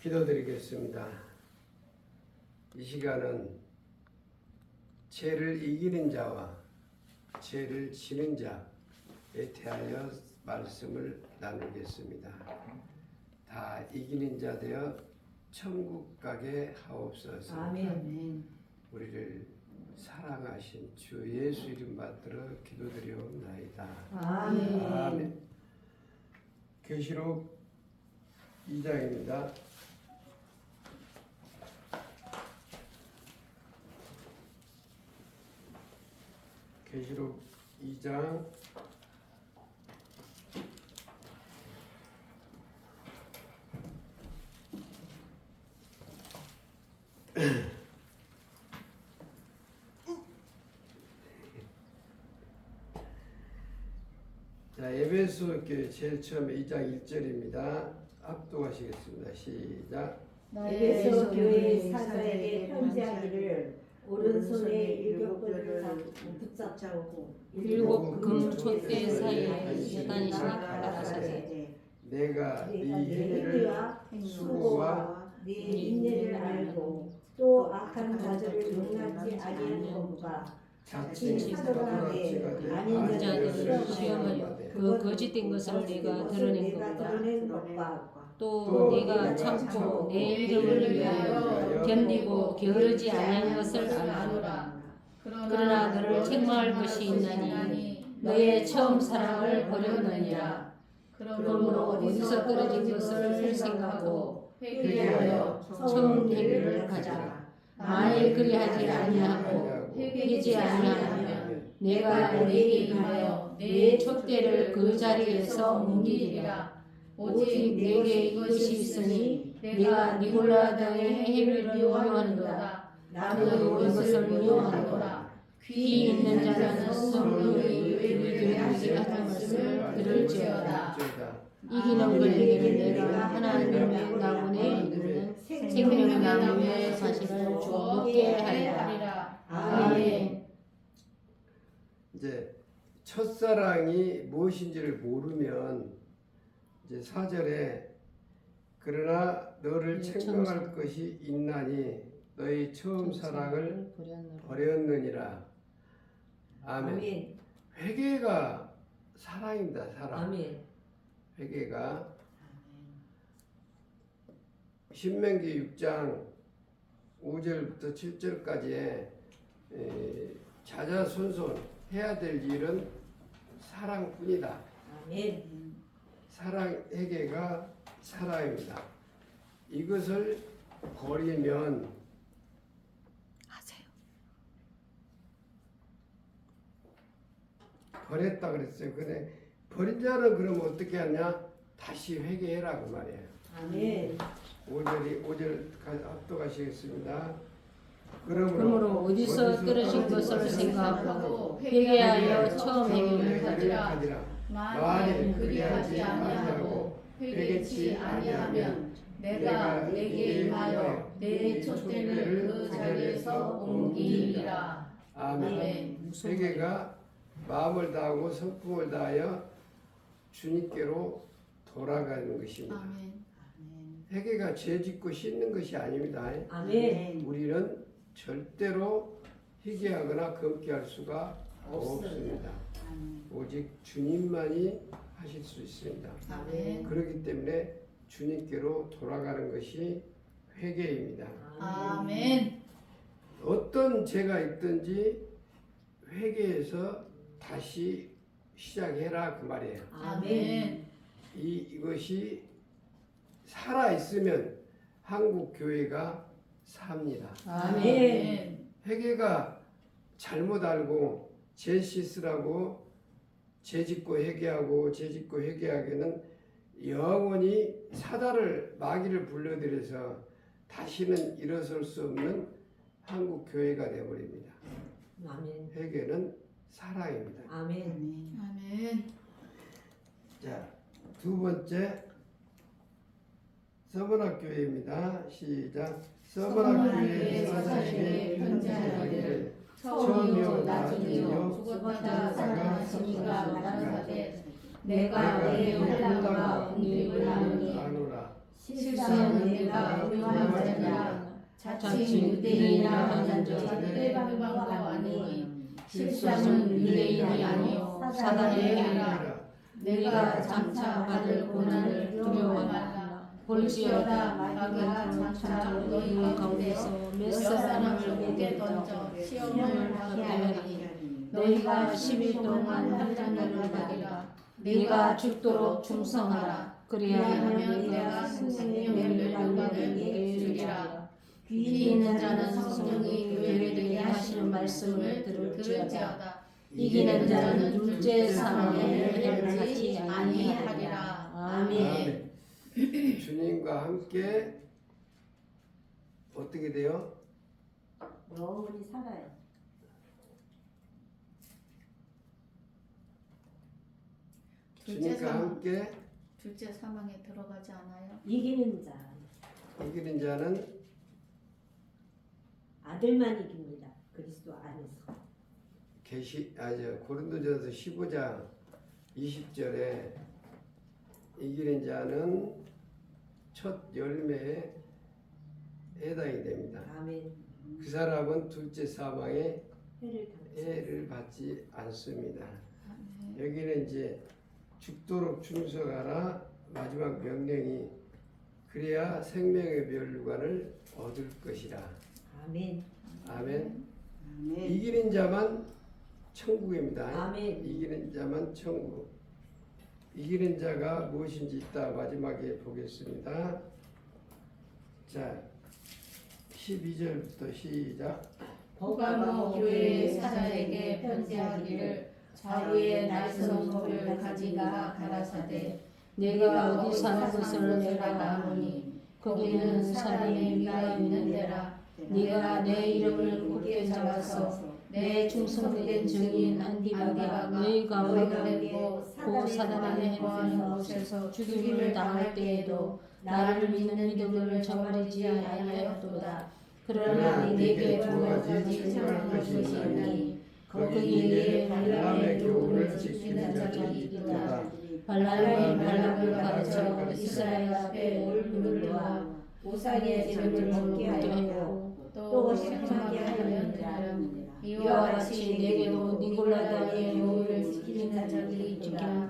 기도드리겠습니다. 이 시간은 죄를 이기는 자와 죄를 지는 자에 대하여 말씀을 나누겠습니다. 다 이기는 자 되어 천국 가게 하옵소서. 아멘. 우리를 사랑하신 주 예수 이름 받들어 기도드리옵나이다. 아멘. 아멘. 계시록 2장입니다. 계시록 2장 자, 에베소 교회 제일 처음에 2장 1절입니다. 압도하시겠습니다. 시작. 에베소 교회 사자에게 편지하기를 오른손에 일곱 뼈를 붙잡고 일곱 금 촛대 사이에 시간이 가라사대 내가 네 행위와 수고와 네 인내를 알고 또 악한 자들을 용납지 아니하는 것과 자칭 자칭 사도라되 아닌 자들을 시험하여 그 거짓된 것을 내가 드러낸 내가 것과 드러낸 것과 또 내가 참고 내 이름을 위하여 견디고 게으르지 아니한 것을 아노라. 그러나 너를 책망할 것이 있나니 너의 처음 사랑을 버렸느니라. 그러므로 어디서 떨어진 것을 생각하고 회개하여 처음 행위를 가자. 만일 그리하지 아니하고 회개지 아니하면 내가 내게 임하여 내 촛대를 그 자리에서 옮기리라 오직 내게 이것이 있으니 내가 니골라 등의 행위를 이용하는도다. 나도 이것을 이용하노라 귀 있는 자는 성령이 우리에게 하는 것을 들을지어다. 이기는 그에게 내가 하나님의 나무에 이르는 생명의 나무의 사실을 주었게 하리라. 아멘. 이제 첫사랑이 무엇인지를 모르면 이제 사절에 그러나 너를 네, 책망할 것이 있나니 너희 처음 사랑을 버렸느니라. 아멘. 아멘. 회개가 사랑입니다. 사랑. 아멘. 회개가 신명기 6장 5절부터 7절까지의 자자손손 해야 될 일은 사랑뿐이다. 아멘. 사랑 회개가 사랑입니다. 이것을 버리면 하세요 버렸다 그랬어요. 근데 버린 자는 그럼 어떻게 하냐? 다시 회개해라 그 말이에요. 아멘. 5절이 5절 압도하시겠습니다. 그러므로, 그러므로 어디서 떨어진 것을 생각하고 회개하여 처음 가지라 가지라. 만일 그리하지 아니하고 회개치 아니하면 내가 내게 임하여 내 촛대를 그 자리에서 옮기리라. 아멘. 회개가 마음을 다하고 성품을 다하여 주님께로 돌아가는 것입니다. 아멘. 회개가 죄 짓고 씻는 것이 아닙니다. 아멘. 우리는 절대로 희귀하거나 금기할 수가 없습니다. 오직 주님만이 하실 수 있습니다. 아멘. 그렇기 때문에 주님께로 돌아가는 것이 회개입니다. 아멘. 어떤 죄가 있든지 회개해서 다시 시작해라 그 말이에요. 아멘. 이 이것이 살아 있으면 한국 교회가 삽니다. 아멘. 회개가 잘못 알고 죄 씻으라고 죄 짓고 회개하고 죄 짓고 회개하기는 영원히 사다를 마귀를 불러들여서 다시는 일어설 수 없는 한국 교회가 되어버립니다. 아멘. 회개는 사랑입니다. 아멘. 아멘. 자, 두 번째 서문학 교회입니다. 시작. 서문학 교회 사장에게 편지하기를 처음이요 나중이요 죽었다 살아나시니가 말하사대 내가 내 혈당과 운명을 아노니 아노라. 실상은 내가 의로한 자니라. 자칭 유대인이라 하는 자 해방과 아니니 실상은 유대인이 아니요. 사단의 행위라. 내가 장차 받을 고난을 두려워하라 볼지어다 마귀가 장차 너희 가운데서 몇 사람을 목에 던져 시험을 하게 하리니 너희가 10일 동안 환란을 받으라. 네가 죽도록 충성하라. 그리하면 내가 생명의 영광을 네게 주리라. 귀 있는 자는 성령이 교회들에게 하시는 말씀을 들을지어다. 이기는 자는 둘째 해를 받지 아니하리라. 아멘 주님과 함께 어떻게 돼요? 영원히 살아요. 둘째 주님과 사망 함께? 둘째 사망에 들어가지 않아요? 이기는 자. 이기는 자는 아들만 이깁니다. 그리스도 안에서. 계시 아저 고린도전서 15장 20절에 이기는 자는 첫 열매에 해당이 됩니다. 아멘 그 사람은 둘째 사망에 해를 받지 않습니다. 여기는 이제 죽도록 충성하라 마지막 명령이 그래야 생명의 멸류관을 얻을 것이라. 아멘 아멘. 이기는 자만 천국입니다. 아멘 이기는 자만 천국. 이기는 자가 무엇인지 이따 마지막에 보겠습니다. 자, 12절부터 시작. 보가모 교회의 사자에게 편지하기를 좌우의 날선 법을 가지가 가라사대 내가 어디 사는 것을 내가 아노니 거기는 사람의 위가 있는 데라 네가 내 이름을 굳게 잡아서 내 충성된 증인 안디바가 너희 가운데 있고 고 사단의 행하는 곳에서 죽임을 당할 때에도 나를 믿는 믿음을 저버리지 아니하였도다. 그러나 네게 두 가지 청할 것이 있나니 거기에 발람의 교훈을 지키는 자들이 있도다. 발람이 발람을 가르쳐 이스라엘 앞에 올무르와 우상의 재물을 먹게 하였고 또 심하게 하였느니라 이와 같이 내게도 니골라다의 교훈을 지키는 자들이 있도다.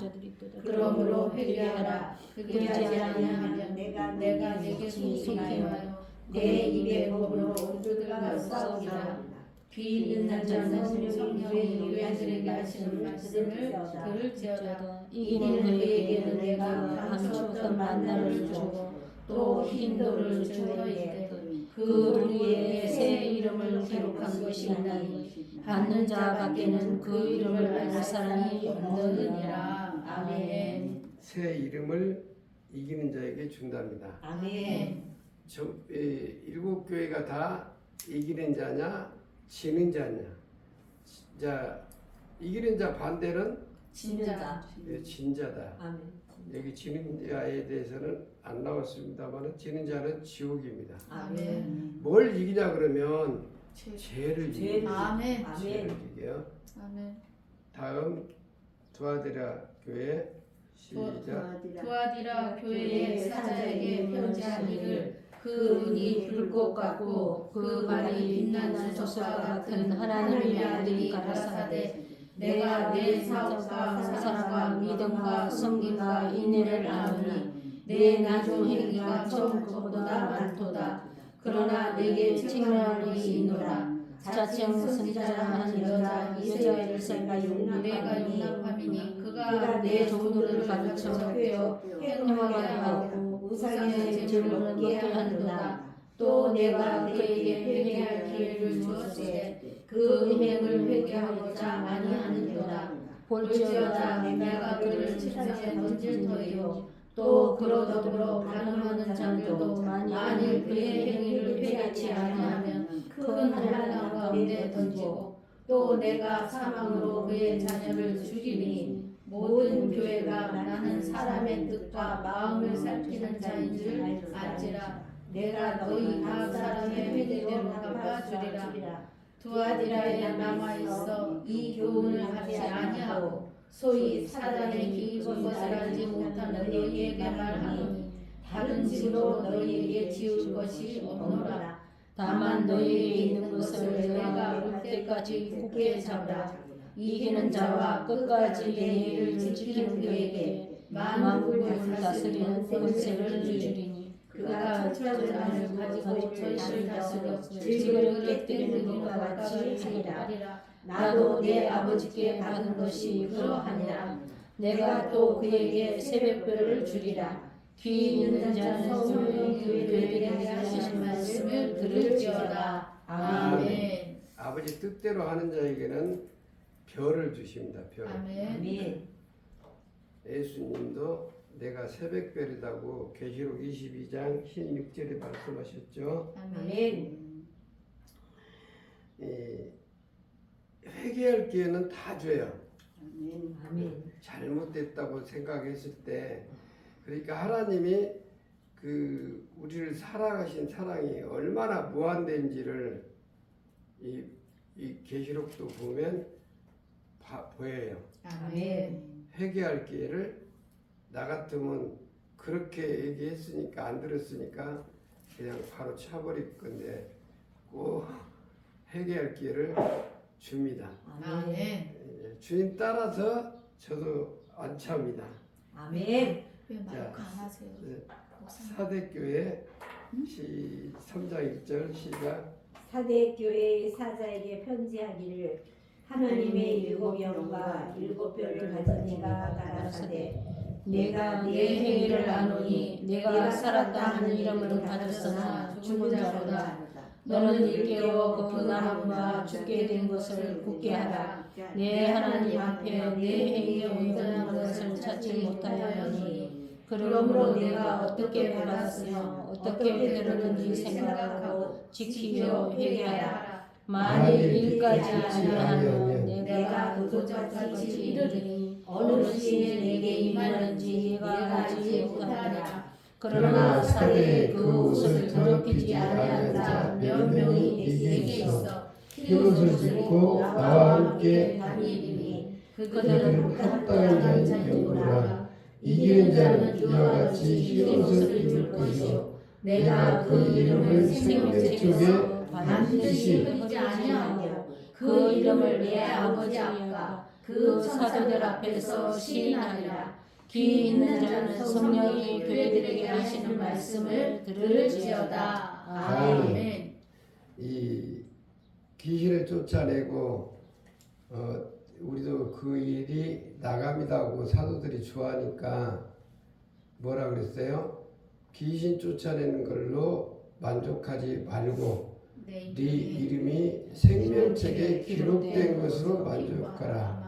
그러므로 회개하라. 그리하지 아니하면 내가 내가 내게 속임하여 내 입의 법으로 우두들과 싸우리라. 귀 있는 자는 성령이 교회들에게 하시는 말씀을 들을지어다. 이기는 그에게는 내가 감추었던 만나를 주고 또 흰 돌을 주어이되 그 우리의 새 이름을 기록한 것이 아니 받는 자밖에는 그 이름을 알 사람이 없느니라 아멘 새 이름을 이기는 자에게 준답니다. 아멘 저, 에, 일곱 교회가 다 이기는 자냐, 지는 자냐. 자, 이기는 자 반대는 진짜 예, 진자다. 아멘 여기 지는 자에 대해서는 안 나왔습니다만 지는 자는 지옥입니다. 아멘 뭘 이기냐 그러면 죄- 죄를 이기요. 아멘 죄를 아멘 이겨요. 아멘 다음 두아드라 교회 시작. 두아디라 교회의 사자에게 편지하기를 그 눈이 불꽃 같고 그 발이 빛나는 젖과 같은 하나님의 아들이 가라사대 내가 내 사업과 사랑과 믿음과 성김과 인내를 아노니 내 나중 행위가 처음 것보다 많도다. 그러나 내게 책망할 것이 있노라. 자칭 선지자라는 여자 이세벨을 생각하여 내가 용납함이니 그가 내 종들을 가르쳐 꿰어 행하게 하고 우상의 제물을 먹게 하는도다. 또 내가 그에게 회개할 기회를 주었으되 그 음행을 회개하고자 아니하는도다 볼지어다. 내가 그를 책상에 던질 터이요. 또 그로 더불어 반응하는 자들도 만일 그의 행위를 회개치 아니하면 큰 한란 가운데 던지고 또 내가 사망으로 그의 자녀를 죽이니 모든 교회가 나는 사람의 뜻과 마음을 살피는 자인 줄 알지라. 내가 너희 각 사람의 회개대로 갚아주리라 두아디라에 남아 있어 이 교훈을 하지 아니하고 소위 사단의 기입은 것을 알지 못하는 너희에게 말하노니 다른 집으로 너희에게 지을 것이 없노라. 다만 너희에게 있는 것을 내가 올 때까지 굳게 잡으라. 이기는 자와 끝까지 예의를 지키는 그에게 만국을 다스리는 권세를 주리니 그가 첫째 안을 가지고 천시를 다스려 지금을 깨뜨리는 것과 같이 하리라. 나도 내 아버지께 받은 것이 그러하니라. 내가 또 그에게 새벽별을 주리라. 귀 있는 자는 성령의 교회들에게 하시는 말씀을 들을지어다. 아멘. 아버지 뜻대로 하는 자에게는 별을 주십니다. 별. 아멘. 예수님도 내가 새벽별이라고 계시록 22장 16절에 말씀하셨죠. 아멘. 이 회개할 기회는 다 줘요. 아멘. 잘못됐다고 생각했을 때 그러니까 하나님이 그 우리를 사랑하신 사랑이 얼마나 무한된지를 이, 이 계시록도 보면 봐- 보여요. 아멘. 회개할 기회를 나 같으면 그렇게 얘기했으니까 안 들었으니까 그냥 바로 차버릴 건데 꼭 회개할 기회를 줍니다. 아멘. 예, 주님 따라서 저도 안 찹니다. 아멘. 왜 자, 안 하세요? 네, 목사님. 사대교회 시 3장 1절 시작 사대 교회의 사자에게 편지하기를 하나님의 일곱 영과 일곱 별을 가진 이가 가라사대 내가 내 행위를 아노니 내가 살았다 하는 이름을 가졌으나 죽은 자로다. 너는 일깨워 그 나무가 죽게 된 것을 굳게 하라. 내 하나님 앞에 내 행위에 온전한 것을 찾지 못하였느니 그러므로 내가 어떻게 받았으며 어떻게 들었는지 생각하고 지키려 회개하라. 만일 일까지 아니하면 내가 그것까지 이르리니 어느 시에 내게 임하는지 내가 알지 못하리라. 그러나 사대에 그 옷을 더럽히지 아니한 자 몇 명이 내게 있어 흰옷을 입고 나와 함께 다니리니 그들은 합당한 자이니라. 이기는 자는 이와 같이 흰옷을 입을 것이요. 내가 그 이름을 생명 속에 반드시 흐리지 아니하고 그 이름을 내 아버지 앞과 그 사도들 앞에서 시인하리라. 귀 있는 자는 성령이 교회들에게 하시는 말씀을 들을지어다. 아멘. 이 귀신을 쫓아내고 어, 우리도 그 일이 나갑니다 하고 사도들이 좋아하니까 뭐라 그랬어요? 귀신 쫓아내는 걸로 만족하지 말고 네 네 이름이 생명책에 기록된 것으로 만족하라.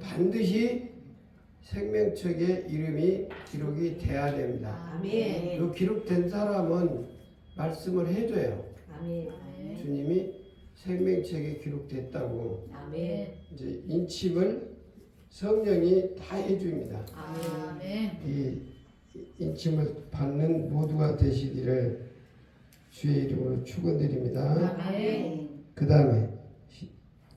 반드시 생명책에 이름이 기록이 돼야 됩니다. 아멘. 그 기록된 사람은 말씀을 해줘요. 아멘. 주님이 생명책에 기록됐다고 아멘. 이제 인침을 성령이 다 해줍니다. 아멘. 이 인침을 받는 모두가 되시기를 주의 이름으로 축원드립니다. 아멘. 그 다음에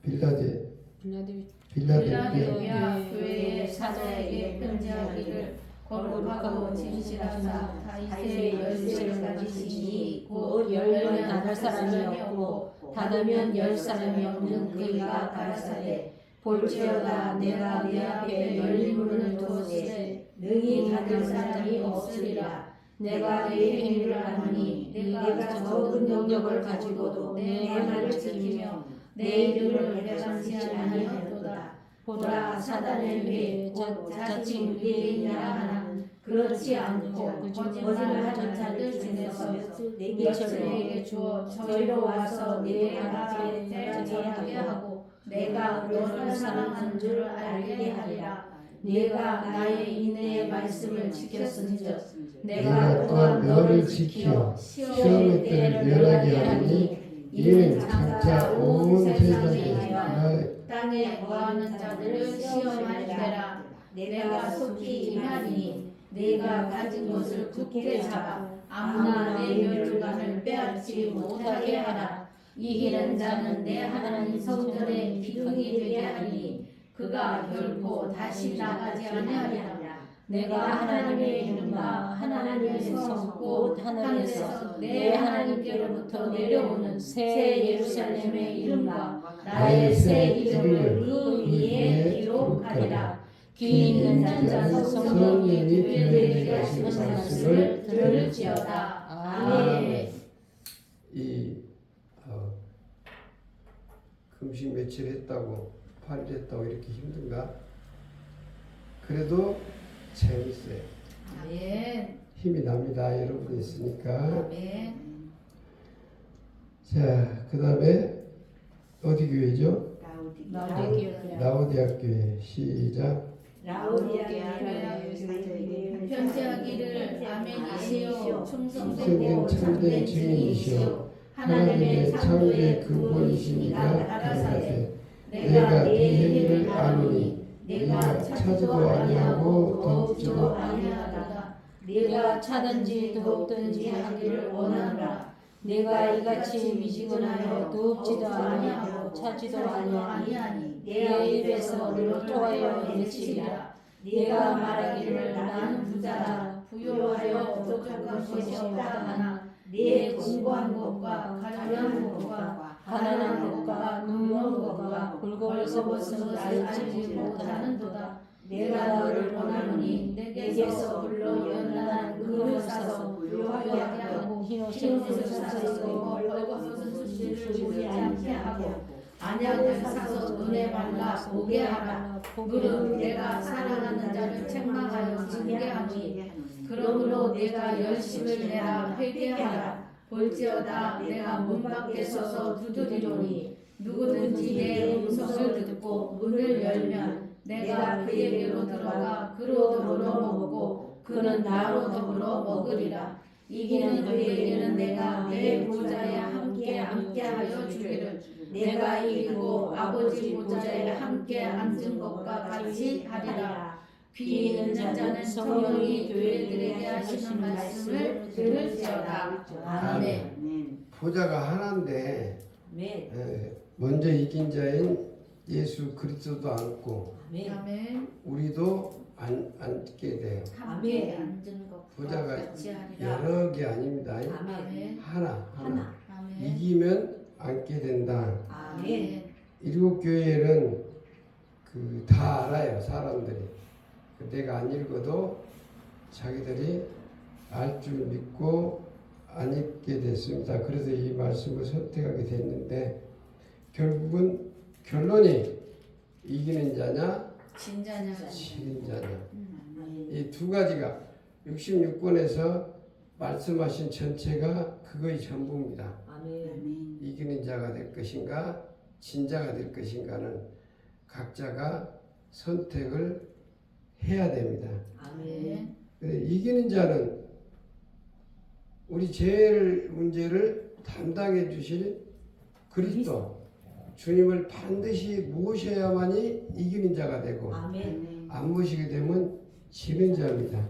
빌라데 빌라델 빌라델비아 필라델피아 교회의 사자에게 편지하기를 거룩하고 진실하사 다윗의 열쇠를 가지신 이곧 열면 닫을 사람이 없고 닫으면 열 사람이 없는 그이가 가라사대 볼지어다 내가 내 앞에 열린 문을 두었으되 능히 닫을 사람이 없으리라. 내가 내 행위를 아노니 내가 적은 능력을 가지고도 내 말을 지키며 내 이름을 배반치 아니하였도다 보라 사단의 위에 자, 자칭 위대이냐 하나? 그렇지 않고 거짓말 하는 자들 중에서 너희에게 주어 저희로 와서 내 앞에 대하게 하고 내가 너를 사랑하는 줄을 알게 하리라. 내가 나의 인내의 말씀을 지켰은즉 내가 또한 너를 지켜 시험의 때를 면하게 하니 이는 장차 온 세상에 하여 땅에 거하는 자들을 시험할 때라. 내가 속히 임하니 내가 가진 것을 굳게 잡아 아무나 내 멸관을 빼앗지 못하게 하라. 이기는 자는 내 하나님 성전의 기둥이 되게 하니 그가 결코 다시 나가지 아니하리라. 내가 하나님의 이름과 하나님의 성곧 하늘에서 내 하나님께로부터 내려오는 새 예루살렘의 이름과 나의 새 이름을 그 위에 기록하리라. 귀 있는 자는 성령이 교회들에게 하시는 말씀을 들을지어다. 아멘. 이 어, 금식 며칠 했다고 8일 했다고 이렇게 힘든가? 그래도 재밌어요. 아멘. 힘이 납니다. 여러분 있으니까. 아멘. 자, 그 다음에 어디 교회죠? 교회. 라오디아 교회. 시작. 라우디아 교회에 편지하기를 아멘이시오 충성되고 참된 증인이시오. 하나님의 창조의 근본이시니까 가라사대 내가 네 행위를 아노니 네가 차지도 아니하고 덮지도 아니하다. 네가 차든지 돕든지 하기를 원하노라. 네가 이같이 미지근하여 돕지도 아니하고 차지도 아니하니 내 입에서 너를 통하여 외치리라. 네가 말하기를 나는 부자라 부요하여 부족한 것이 없다 하나 네 공부한 것과 가련한 것과 가난한 것과 눈먼 것과 굴곡에서 벗은 알지 못하는 도다. 내가 너를 원하노니 내게서 불러 연단한 그릇을 사서 부요하게 하고 흰옷을 사서 벌거벗은 수시를 보지 않게 하고 안약을 사서 눈에 발라 보게 하라. 그릇 내가 사랑하는 자를 책망하여 징계하니 그러므로 내가 열심을 내라 회개하라. 볼지어다 내가 문 밖에 서서 두드리노니 누구든지 내 음성을 듣고 문을 열면 내가 그에게로 들어가 그로 더불어 먹고 그는 나로 더불어 먹으리라. 이기는 그에게는 내가 내 보좌에 함께 주기를 내가 이기고 아버지 보좌에 함께 앉은 것과 같이 하리라. 귀 있는 자는 성령이 교회들에게 하시는 말씀을 들을지어다. 아멘. 보좌가 하나인데 네. 에, 먼저 이긴 자인 예수 그리스도도 앉고 아멘. 우리도 안, 앉게 돼요. 함께 앉은 것과 보좌가 같이 하리라. 여러 개 아닙니다. 아멘. 하나, 하나. 아멘. 이기면 앉게 된다. 아멘. 일곱 교회는 그 다 알아요 사람들이. 그 내가 안 읽어도 자기들이 알 줄 믿고 안 읽게 됐습니다. 그래서 이 말씀을 선택하게 됐는데 결국은 결론이 이기는 자냐 진자냐 지는 자냐 아멘. 이두 가지가 66권에서 말씀하신 전체가 그거의 전부입니다. 아멘. 이기는 자가 될 것인가 진자가 될 것인가는 각자가 선택을 해야 됩니다. 아멘. 이기는 자는 우리 제일 문제를 담당해 주실 그리스도 주님을 반드시 모셔야만이 이기는 자가 되고 아멘. 안 모시게 되면 지는 자입니다.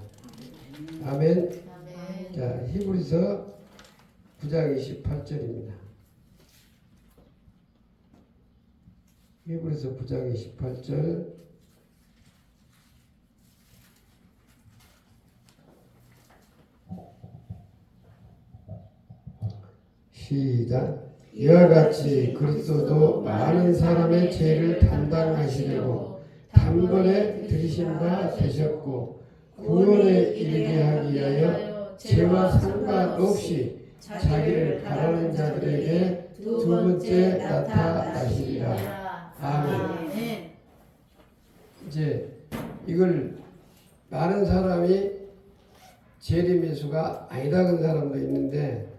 아멘. 아멘 자, 히브리서 9장 28절입니다. 히브리서 9장 28절 시작 이와 같이 그리스도도 많은 사람의 죄를 담당하시려고 단번에 들이신 바 되셨고 구원에 이르게 하기 위하여 죄와 상관없이 자기를 바라는 자들에게 두 번째 나타나시리라. 아멘. 아멘 이제 이걸 많은 사람이 재림 예수가 아니다 그 사람도 있는데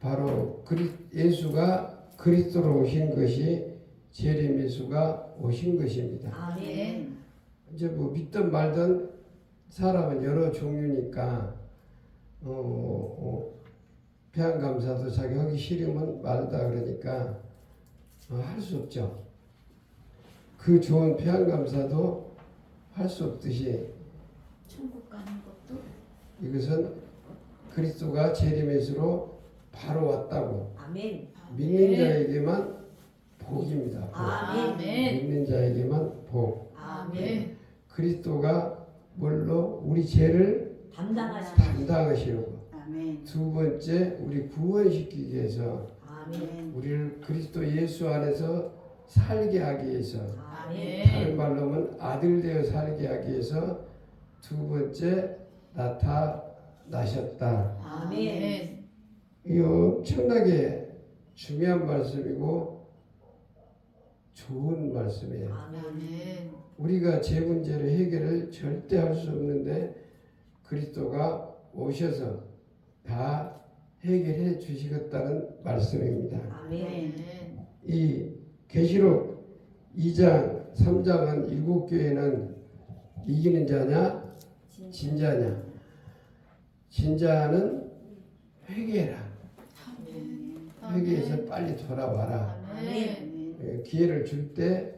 바로 그리, 예수가 그리스도로 오신 것이 재림 예수가 오신 것입니다. 아멘. 이제 뭐 믿든 말든 사람은 여러 종류니까 어, 어, 배안 감사도 자기 하기 싫으면 말다 그러니까 어, 할수 없죠. 그 좋은 배안 감사도 할 수 없듯이 천국 가는 것도 이것은 그리스도가 재림에서로 바로 왔다고 아멘. 믿는 자에게만 복입니다. 복. 아멘. 믿는 자에게만 복. 아멘. 그리스도가 뭘로 우리 죄를 담당하시는 담당하시려고 아멘. 두 번째 우리 구원시키기 위해서 아멘. 우리를 그리스도 예수 안에서 살게 하기 위해서 아멘. 다른 말로 하면 아들 되어 살게 하기 위해서 두 번째 나타나셨다. 아멘. 이 엄청나게 중요한 말씀이고 좋은 말씀이에요. 아멘. 우리가 제 문제를 해결을 절대 할 수 없는데 그리스도가 오셔서 다 해결해 주시겠다는 말씀입니다. 아멘. 이 계시록 2장, 3장은 일곱 교회는 이기는 자냐, 진자냐. 진자는 회개라. 회개해서 빨리 돌아와라. 예, 기회를 줄 때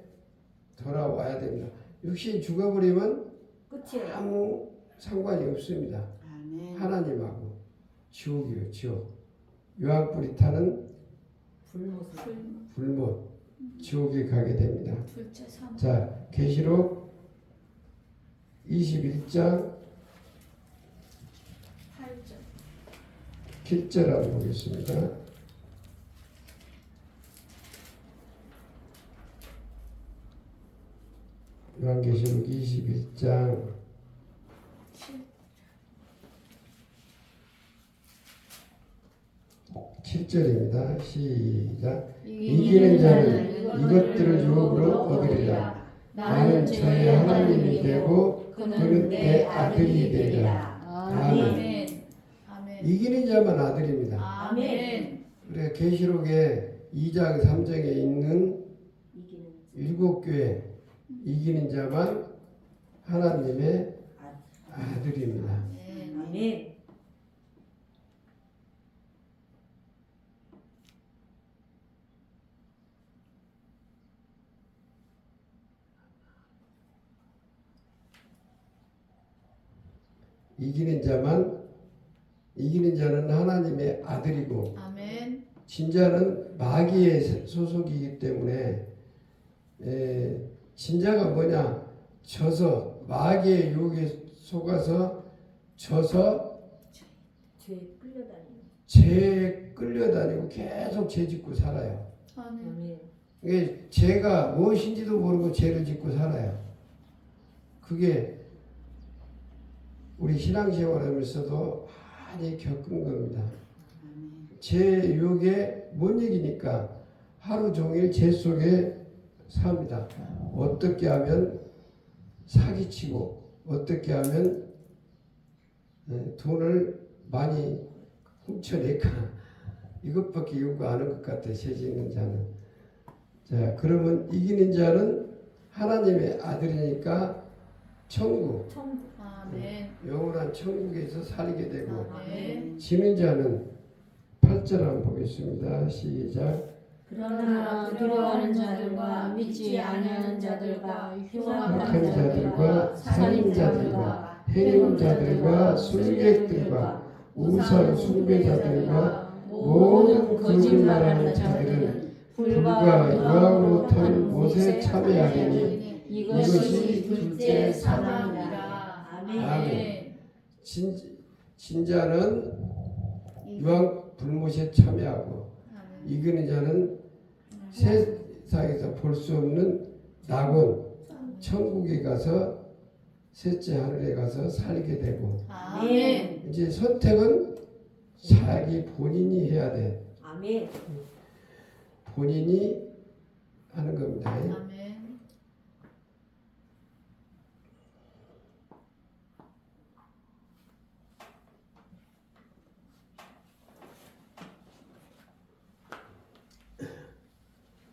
돌아와야 됩니다. 육신이 죽어버리면 끝이에요. 아무 상관이 없습니다. 하나님하고 지옥이요, 지옥. 유황불이 타는 불모습. 불못, 지옥에 가게 됩니다. 자, 계시록 21장 8절. 7절 한번 보겠습니다. 요한계시록 21장 7절입니다. 시작. 이기는 자는 이것들을 유업으로 얻으리라. 나는 저의 하나님이 되고 그는 내 아들이 되리라. 아멘. 아멘. 이기는 자만 아들입니다. 아멘. 그래 계시록에 2장 3장에 있는 일곱 교회 이기는 자만 하나님의 아들입니다. 아멘. 이기는 자만 이기는 자는 하나님의 아들이고 아멘. 진자는 마귀의 소속이기 때문에 에, 진자가 뭐냐 져서 마귀의 유혹에 속아서 져서 죄. 죄에 끌려다니고 계속 죄 짓고 살아요. 아멘. 이게 죄가 무엇인지도 모르고 죄를 짓고 살아요. 그게 우리 신앙생활하면서도 많이 겪은 겁니다. 죄 유혹에 못 이기니까 하루 종일 죄 속에 삽니다. 어떻게 하면 사기치고 어떻게 하면 예, 돈을 많이 훔쳐낼까 이것밖에 요구 안할것 같아 죄 짓는 자는 자 그러면 이기는 자는 하나님의 아들이니까 천국 천국. 아멘. 영원한 천국에서 살게 되고 아멘. 지는 자는 8절 한번 보겠습니다 시작 그러나 두려워하는 자들과 믿지 아니하는 자들과 흉악한 악한 자들과 살인자들과 해림자들과 술객들과 우상 숭배자들과 모든 거짓말하는 자들은 불과 유황으로 탄 못에 참여하리니 이것이 둘째 사망이라. 아멘. 아멘. 진, 진자는 유황 불못에 참여하고 아멘. 이기는 자는 세상에서 볼 수 없는 낙원 천국에 가서 셋째 하늘에 가서 살게 되고 아멘. 이제 선택은 자기 본인이 해야 돼 아멘. 본인이 하는 겁니다. 아멘.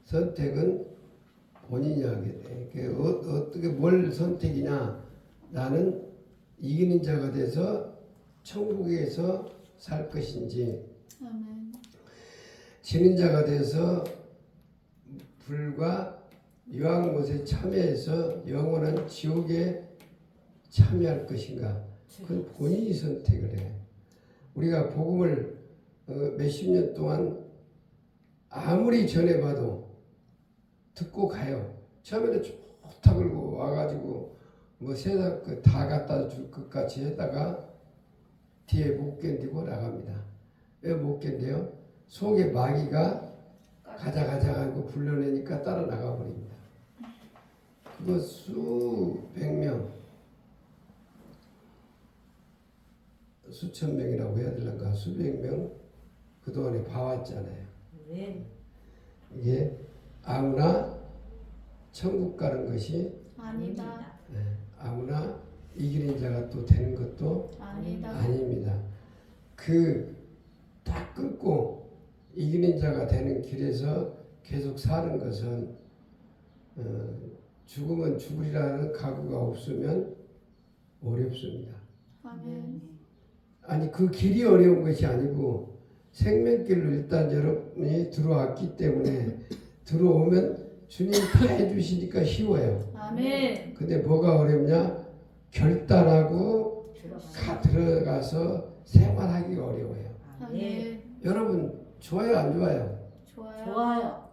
선택은 본인이 하게 돼. 그 어, 어떻게 뭘 선택이냐? 나는 이기는 자가 돼서 천국에서 살 것인지 아멘. 지는 자가 돼서 불과 유황못에 참여해서 영원한 지옥에 참여할 것인가? 그건 본인이 선택을 해. 우리가 복음을 어, 몇십 년 동안 아무리 전해봐도 듣고 가요. 처음에는 좋다 그러고 와가지고 뭐 세상 그다 갖다 줄것 같이 했다가 뒤에 못 견디고 나갑니다. 왜 못 견뎌요? 속에 마귀가 가자 가자 하고 불러내니까 따라 나가 버립니다. 그거 수백 명, 수천 명이라고 해야 되는가 수백 명 그동안에 봐왔잖아요. 아멘. 이게 아무나 천국 가는 것이 아니다. 네, 아무나 이기는 자가 또 되는 것도 아니다. 아닙니다. 그딱 끊고 이기는 자가 되는 길에서 계속 사는 것은 어, 죽으면 죽으리라는 각오가 없으면 어렵습니다. 아멘. 아니 그 길이 어려운 것이 아니고 생명길로 일단 여러분이 들어왔기 때문에 들어오면 주님 다 해주시니까 쉬워요. 아멘. 근데 뭐가 어렵냐? 결단하고 가 들어가서 생활하기가 어려워요. 아멘. 여러분 좋아요 안 좋아요? 좋아요. 좋아요.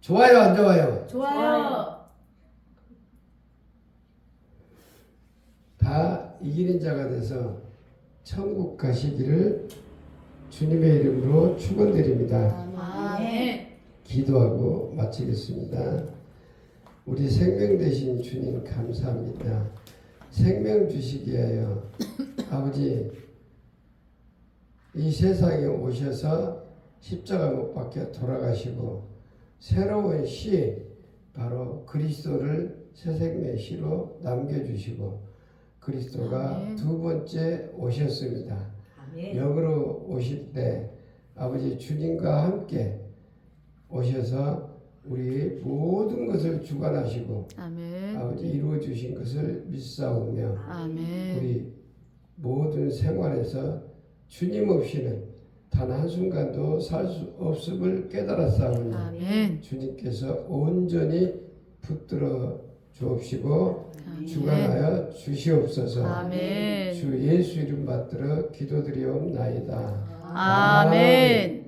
좋아요 안 좋아요? 좋아요. 다 이기는 자가 돼서 천국 가시기를 주님의 이름으로 축원드립니다. 아멘. 기도하고 마치겠습니다. 우리 생명 되신 주님 감사합니다. 생명 주시기 위하여 아버지 이 세상에 오셔서 십자가 못 박혀 돌아가시고 새로운 시 바로 그리스도를 새 생명의 시로 남겨주시고 그리스도가 아멘. 두 번째 오셨습니다. 아멘. 역으로 오실 때 아버지 주님과 함께 오셔서 우리 모든 것을 주관하시고 아멘. 아버지 이루어 주신 것을 믿사오며 아멘. 우리 모든 생활에서 주님 없이는 단 한순간도 살 수 없음을 깨달았사오니 아멘. 주님께서 온전히 붙들어 주옵시고 주관하여 주시옵소서 아멘. 주 예수 이름 받들어 기도드리옵나이다. 아멘.